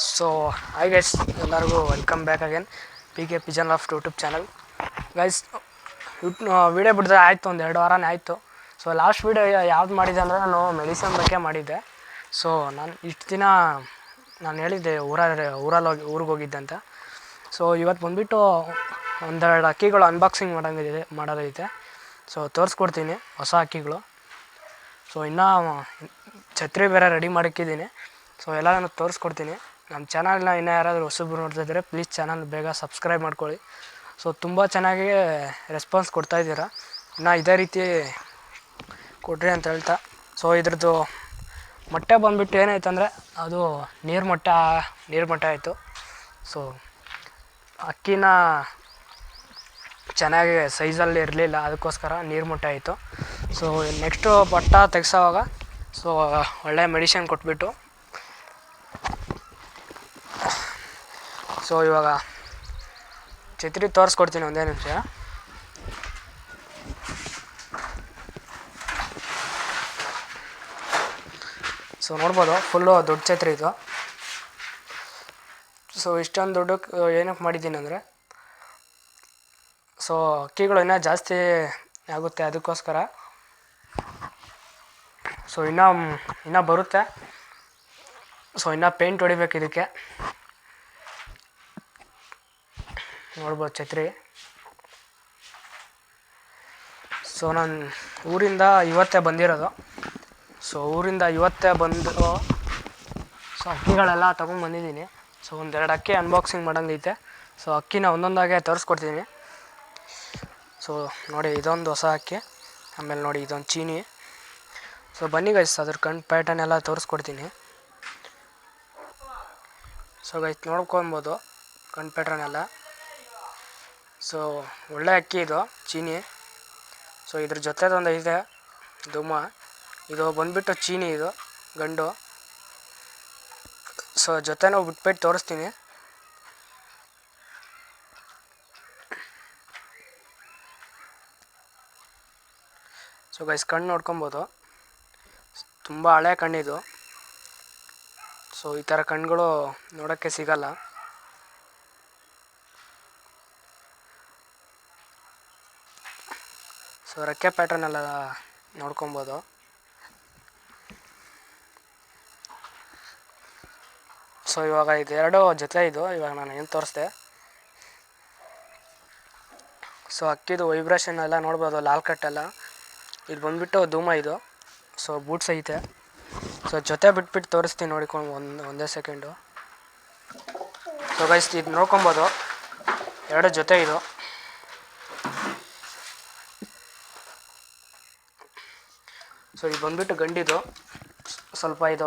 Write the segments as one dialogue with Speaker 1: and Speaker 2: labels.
Speaker 1: So hi guys ಎಲ್ಲರಿಗೂ welcome back again P K pigeon of YouTube channel guys video ಬಿಡಿದ್ರೆ ಆಯಿತು, ಒಂದು ಎರಡು ವಾರನೇ ಆಯಿತು. ಸೊ ಲಾಸ್ಟ್ ವೀಡಿಯೋ ಯಾವ್ದು ಮಾಡಿದೆ ಅಂದರೆ ನಾನು ಮೆಡಿಸನ್ ಬಗ್ಗೆ ಮಾಡಿದ್ದೆ. ಸೊ ನಾನು ಇಷ್ಟು ದಿನ ನಾನು ಹೇಳಿದ್ದೆ ಊರಲ್ಲಿ ಊರಲ್ಲಿ ಹೋಗಿ, ಊರಿಗೆ ಹೋಗಿದ್ದೆ ಅಂತ. ಸೊ ಇವತ್ತು ಬಂದುಬಿಟ್ಟು ಒಂದೆರಡು ಅಕ್ಕಿಗಳು ಅನ್ಬಾಕ್ಸಿಂಗ್ ಮಾಡೋಂಗಿದೆ, ಮಾಡೋದೈತೆ. ಸೊ ತೋರಿಸ್ಕೊಡ್ತೀನಿ, ಹೊಸ ಅಕ್ಕಿಗಳು. ಸೊ ಇನ್ನೂ ಛತ್ರಿ ಬೇರೆ ರೆಡಿ ಮಾಡಿಕ್ಕಿದ್ದೀನಿ. ಸೊ ಎಲ್ಲ ನಾನು ತೋರಿಸ್ಕೊಡ್ತೀನಿ. ನಮ್ಮ ಚಾನಲ್ನ ಇನ್ನೂ ಯಾರಾದರೂ ಹೊಸಬ್ರು ನೋಡ್ತಾಯಿದ್ರೆ ಪ್ಲೀಸ್ ಚಾನಲ್ ಬೇಗ ಸಬ್ಸ್ಕ್ರೈಬ್ ಮಾಡ್ಕೊಳ್ಳಿ. ಸೊ ತುಂಬ ಚೆನ್ನಾಗಿ ರೆಸ್ಪಾನ್ಸ್ ಕೊಡ್ತಾ ಇದ್ದೀರ. ನಾ ಇದೇ ರೀತಿ ಕೊಡ್ರಿ ಅಂತ ಹೇಳ್ತಾ. ಸೊ ಇದ್ರದ್ದು ಮೊಟ್ಟೆ ಬಂದುಬಿಟ್ಟು ಏನಾಯ್ತು ಅಂದರೆ, ಅದು ನೀರು ಮೊಟ್ಟೆ ನೀರು ಮೊಟ್ಟೆ ಆಯಿತು. ಸೊ ಅಕ್ಕಿನ ಚೆನ್ನಾಗಿ ಸೈಜಲ್ಲಿ ಇರಲಿಲ್ಲ, ಅದಕ್ಕೋಸ್ಕರ ನೀರು ಮೊಟ್ಟೆ ಆಯಿತು. ಸೊ ನೆಕ್ಸ್ಟು ಬಟ್ಟ ತೆಗ್ಸೋವಾಗ ಸೊ ಒಳ್ಳೆ ಮೆಡಿಷನ್ ಕೊಟ್ಬಿಟ್ಟು ಸೊ ಇವಾಗ ಛತ್ರಿ ತೋರಿಸ್ಕೊಡ್ತೀನಿ ಒಂದೇ ನಿಮಿಷ. ಸೊ ನೋಡ್ಬೋದು ಫುಲ್ಲು ದೊಡ್ಡ ಛತ್ರಿ ಇದು. ಸೊ ಇಷ್ಟೊಂದು ದೊಡ್ಡ ಏನಕ್ಕೆ ಮಾಡಿದ್ದೀನಿ ಅಂದರೆ ಸೊ ಅಕ್ಕಿಗಳು ಇನ್ನೂ ಜಾಸ್ತಿ ಆಗುತ್ತೆ ಅದಕ್ಕೋಸ್ಕರ. ಸೊ ಇನ್ನೂ ಇನ್ನೂ ಬರುತ್ತೆ. ಸೊ ಇನ್ನೂ ಪೇಂಟ್ ಹೊಡಿಬೇಕು ಇದಕ್ಕೆ. ನೋಡ್ಬೋದು ಛತ್ರಿ. ಸೊ ನಾನು ಊರಿಂದ ಇವತ್ತೇ ಬಂದಿರೋದು. ಸೊ ಊರಿಂದ ಇವತ್ತೇ ಬಂದು ಸೊ ಅಕ್ಕಿಗಳೆಲ್ಲ ತೊಗೊಂಡು ಬಂದಿದ್ದೀನಿ. ಸೊ ಒಂದೆರಡು ಅಕ್ಕಿ ಅನ್ಬಾಕ್ಸಿಂಗ್ ಮಾಡೋಂಗೈತೆ. ಸೊ ಅಕ್ಕಿನ ಒಂದೊಂದಾಗೆ ತರಿಸ್ಕೊಡ್ತೀನಿ. ಸೊ ನೋಡಿ, ಇದೊಂದು ಹೊಸ ಅಕ್ಕಿ. ಆಮೇಲೆ ನೋಡಿ, ಇದೊಂದು ಚೀನಿ. ಸೊ ಬನ್ನಿ ಗೈಸ್ ಅದ್ರ ಕಣ್ಣು ಪ್ಯಾಟರ್ನ್ ಎಲ್ಲ ತೋರಿಸ್ಕೊಡ್ತೀನಿ. ಸೊ ಗೈಸ್ ನೋಡ್ಕೊಬೋದು ಕಣ್ಣು ಪ್ಯಾಟರ್ನ್ ಎಲ್ಲ. ಸೊ, ಒಳ್ಳೆ ಅಕ್ಕಿ ಇದು, ಚೀನಿ. ಸೊ, ಇದ್ರ ಜೊತೆದೊಂದು ಇದೆ ದುಮ್ಮ ಇದು ಬಂದ್ಬಿಟ್ಟು ಚೀನಿ ಇದು, ಗಂಡು. ಸೊ ಜೊತೆ ನಾವು ಬಿಟ್ಬಿಟ್ಟು ತೋರಿಸ್ತೀನಿ. ಸೊ ಗೈಸ್ ಕಣ್ಣು ನೋಡ್ಕೊಬೋದು. ತುಂಬ ಹಳೆ ಕಣ್ಣಿದು. ಸೊ, ಈ ಥರ ಕಣ್ಣುಗಳು ನೋಡೋಕ್ಕೆ ಸಿಗಲ್ಲ. ಸೊ ರೆಕ್ಕೆ ಪ್ಯಾಟರ್ನ್ ಎಲ್ಲ ನೋಡ್ಕೊಬೋದು. ಸೊ ಇವಾಗ ಇದು ಇದೆರಡು ಜೊತೆ ಇದು, ಇವಾಗ ನಾನು ಏನು ತೋರಿಸ್ದೆ. ಸೊ ಅಕ್ಕಿದು ವೈಬ್ರೇಷನ್ ಎಲ್ಲ ನೋಡ್ಬೋದು, ಲಾಲ್ ಕಟ್ಟೆಲ್ಲ ಇದು ಬಂದುಬಿಟ್ಟು ಧೂಮ ಇದು. ಸೊ ಬೂಟ್ಸ್ ಐತೆ. ಸೊ ಜೊತೆ ಬಿಟ್ಬಿಟ್ಟು ತೋರಿಸ್ತೀನಿ ನೋಡಿಕೊಂಡು ಒಂದು, ಒಂದೇ ಸೆಕೆಂಡು ಸೊ ಗೈಸ್ ಇದು ನೋಡ್ಕೊಬೋದು. ಎರಡು ಜೊತೆ ಇದು. ಸೊ ಇದು ಬಂದುಬಿಟ್ಟು ಗಂಡಿದು. ಸ್ವಲ್ಪ ಇದು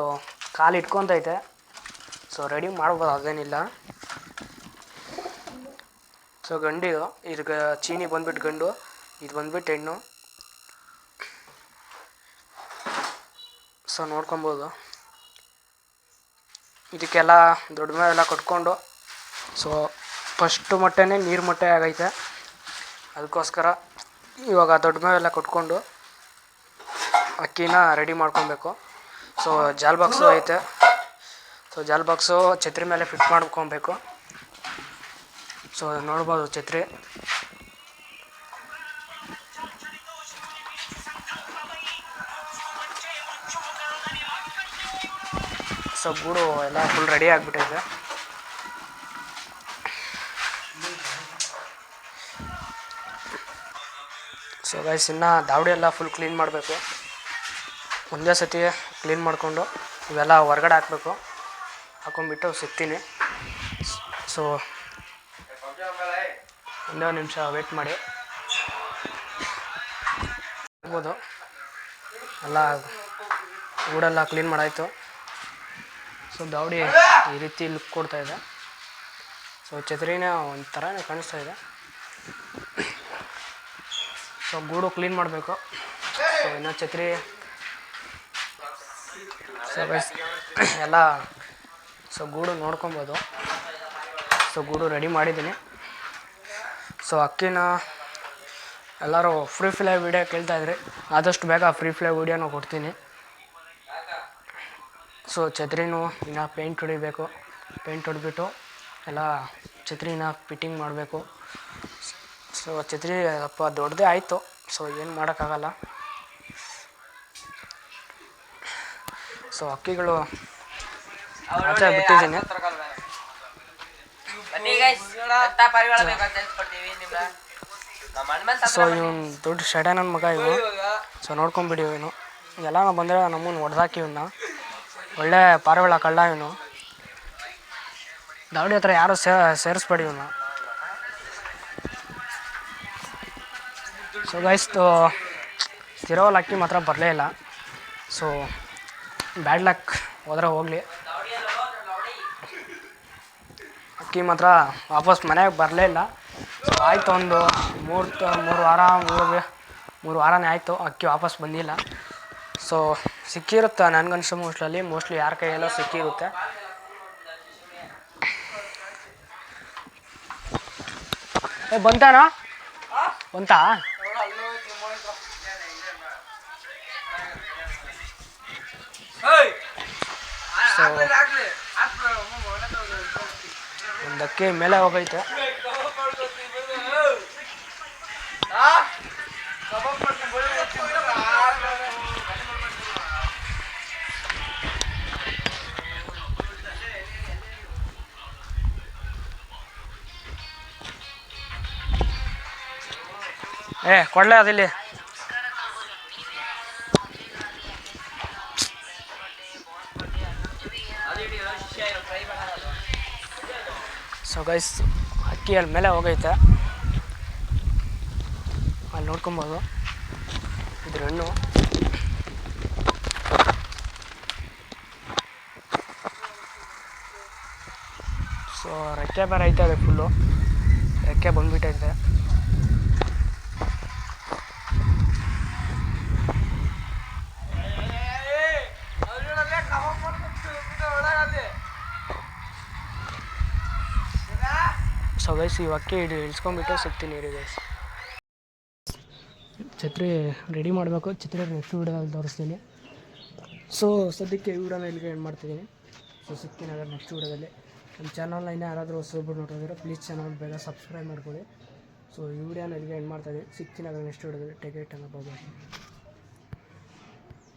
Speaker 1: ಕಾಲು ಇಟ್ಕೊತೈತೆ. ಸೊ ರೆಡಿ ಮಾಡ್ಬೋದು ಅದೇನಿಲ್ಲ ಸೊ ಗಂಡಿದು, ಇದಕ್ಕೆ ಚೀನಿ ಬಂದ್ಬಿಟ್ಟು ಗಂಡು, ಇದು ಬಂದ್ಬಿಟ್ಟು ಹೆಣ್ಣು. ಸೊ ನೋಡ್ಕೊಬೋದು. ಇದಕ್ಕೆಲ್ಲ ದೊಡ್ಡ ಮೇಲೆಲ್ಲ ಕಟ್ಕೊಂಡು ಸೊ ಫಸ್ಟು ಮೊಟ್ಟೆನೇ ನೀರು ಮೊಟ್ಟೆ ಆಗೈತೆ. ಅದಕ್ಕೋಸ್ಕರ ಇವಾಗ ದೊಡ್ಡ ಮೇವೆಲ್ಲ ಕಟ್ಕೊಂಡು ಅಕ್ಕಿನ ರೆಡಿ ಮಾಡ್ಕೊಬೇಕು. ಸೊ ಜಾಲ್ ಬಾಕ್ಸು ಐತೆ. ಸೊ ಜಾಲ್ ಬಾಕ್ಸು ಛತ್ರಿ ಮೇಲೆ ಫಿಟ್ ಮಾಡ್ಕೊಬೇಕು. ಸೊ ನೋಡ್ಬೋದು ಛತ್ರಿ. ಸೊ ಗೂಡು ಎಲ್ಲ ಫುಲ್ ರೆಡಿ ಆಗಿಬಿಟ್ಟಿದೆ. ಸೊ ಗೈಸ್ ಇನ್ನು ದಾವಡಿ ಎಲ್ಲ ಫುಲ್ ಕ್ಲೀನ್ ಮಾಡಬೇಕು. ಒಂದೇ ಸತಿ ಕ್ಲೀನ್ ಮಾಡಿಕೊಂಡು ಇವೆಲ್ಲ ಹೊರ್ಗಡೆ ಹಾಕಬೇಕು. ಹಾಕೊಂಡ್ಬಿಟ್ಟು ಸಿಗ್ತೀನಿ ಸೊ ಒಂದೇ ಒಂದು ನಿಮಿಷ ವೇಟ್ ಮಾಡಿ. ಆಗ್ಬೋದು. ಎಲ್ಲ ಗೂಡೆಲ್ಲ ಕ್ಲೀನ್ ಮಾಡಾಯಿತು. ಸೊ ದಾವಡಿ ಈ ರೀತಿ ಲುಕ್ ಕೊಡ್ತಾ ಇದೆ. ಸೊ ಛತ್ರಿನೇ ಒಂಥರನೇ ಕಾಣಿಸ್ತಾ ಇದೆ. ಸೊ ಗೂಡು ಕ್ಲೀನ್ ಮಾಡಬೇಕು. ಸೊ ಇನ್ನು ಛತ್ರಿ ಸೊ ಗೈಸ್ ಎಲ್ಲ ಸೊ ಗೂಡು ನೋಡ್ಕೊಬೋದು. ಸೊ ಗೂಡು ರೆಡಿ ಮಾಡಿದ್ದೀನಿ. ಸೊ ಅಕ್ಕಿನ ಎಲ್ಲರೂ ಫ್ರೀ ಫ್ಲೈ ವೀಡಿಯೋ ಕೇಳ್ತಾಯಿದ್ರಿ ಆದಷ್ಟು ಬೇಗ ಫ್ರೀ ಫ್ಲೈ ವೀಡಿಯೋನ ಕೊಡ್ತೀನಿ. ಸೊ ಛತ್ರಿನೂ ಇನ್ನು ಪೇಂಟ್ ಹೊಡಿಬೇಕು. ಪೇಂಟ್ ಹೊಡೆದ್ಬಿಟ್ಟು ಎಲ್ಲ ಛತ್ರಿನ ಫಿಟ್ಟಿಂಗ್ ಮಾಡಬೇಕು. ಸೊ ಛತ್ರಿ ಅಪ್ಪ ದೊಡ್ಡದೇ ಆಯಿತು. ಸೊ ಏನು ಮಾಡೋಕ್ಕಾಗಲ್ಲ. ಸೊ ಅಕ್ಕಿಗಳು ಆಚೆ ಬಿಟ್ಟಿದ್ದೀನಿ. ಸೊ ಇವನು ದೊಡ್ಡ ಶಡೆ ನನ್ನ ಮಗ ಇವು ಸೊ ನೋಡ್ಕೊಂಬಿಡಿ ಇವನು. ಎಲ್ಲ ನಾವು ಬಂದರೆ ನಮ್ಮನ್ನು ಹೊಡೆದಾಕಿ ಇವನ್ನ ಒಳ್ಳೆ ಪಾರಿವಾಳ ಕಳ್ಳ ಇವನು. ದಾವಣಿ ಹತ್ರ ಯಾರು ಸೇ ಸೇರಿಸ್ಬೇಡಿ ಇವನ್ನ ಸೊ ಗೈಸ್ತು ತಿರೋಲ್ ಅಕ್ಕಿ ಮಾತ್ರ ಬರಲೇ ಇಲ್ಲ. So bad luck. ಹೋದ್ರೆ ಹೋಗಲಿ. ಅಕ್ಕಿ ಮಾತ್ರ ವಾಪಸ್ ಮನೆಗೆ ಬರಲೇ ಇಲ್ಲ. ಸೊ ಆಯಿತು ಒಂದು ಮೂರು ಮೂರು ವಾರ ಮೂರು ಮೂರು ವಾರನೇ ಆಯಿತು, ಅಕ್ಕಿ ವಾಪಸ್ ಬಂದಿಲ್ಲ. ಸೊ ಸಿಕ್ಕಿರುತ್ತೆ ನನಗನ್ಸೋ ಮೋಸ್ಟ್ಲಲ್ಲಿ ಮೋಸ್ಟ್ಲಿ ಯಾರ ಕೈಯಲ್ಲೋ ಸಿಕ್ಕಿರುತ್ತೆ. ಏ, ಬಂತಾನಾ? ಬಂತಾ? ಸೊ ಒಂದು ಅಕ್ಕಿ ಮೇಲೆ ಹೋಗೈತೆ ಏ ಕೊಡ್ಲೇ ಅದಿಲ್ಲಿ. ಸೊ ಗೈಸ್ ಅಕ್ಕಿ ಅಲ್ಲಿ ಮೇಲೆ ಹೋಗೈತೆ. ಅಲ್ಲಿ ನೋಡ್ಕೊಬೋದು. ಇದ್ರ ಹಣ್ಣು. ಸೊ ರೆಕ್ಕೆ ಬೇರೆ ಐತೆ ಅದೇ ಫುಲ್ಲು ರೆಕ್ಕೆ ಬಂದ್ಬಿಟ್ಟೈತೆ. ಸೊ ಗೈಸ್ ಈ ಅಕ್ಕಿ ಹಿಡಿ ಇಳಿಸ್ಕೊಂಡ್ಬಿಟ್ಟು ಸಿಗ್ತೀನಿ ಇರಿ ಗೈಸ್ ಛತ್ರಿ ರೆಡಿ ಮಾಡಬೇಕು. ಛತ್ರಿ ನೆಕ್ಸ್ಟ್ ವೀಡಿಯೋದಲ್ಲಿ ತೋರಿಸ್ತೀನಿ. ಸೊ ಸದ್ಯಕ್ಕೆ ಈ ವಿಡಿಯೋನ ಇಲ್ಲಿಗೆ ಏನು ಮಾಡ್ತಿದ್ದೀನಿ. ಸೊ ಸಿಗ್ತೀನಿ ಅದ್ರ ನೆಕ್ಸ್ಟ್ ವೀಡಿಯೋದಲ್ಲಿ ನಮ್ಮ ಚಾನಲ್ನ ಇನ್ನೂ ಯಾರಾದರೂ ಹೊಸೊಬ್ರು ನೋಡಿದ್ರೆ ಪ್ಲೀಸ್ ಚಾನಲ್ ಬೇಗ ಸಬ್ಸ್ಕ್ರೈಬ್ ಮಾಡ್ಕೊಳ್ಳಿ. ಸೊ ಈ ವಿಡಿಯೋನ ಇಲ್ಲಿಗೆ ಏನು ಮಾಡ್ತಾಯಿದ್ದೀನಿ ಸಿಗ್ತೀನಿ ಅದ್ರ ನೆಕ್ಸ್ಟ್ ವೀಡಿಯೋದಲ್ಲಿ ಟೇಕ್ ಅನ್ನೋ ಅನ್ನೋ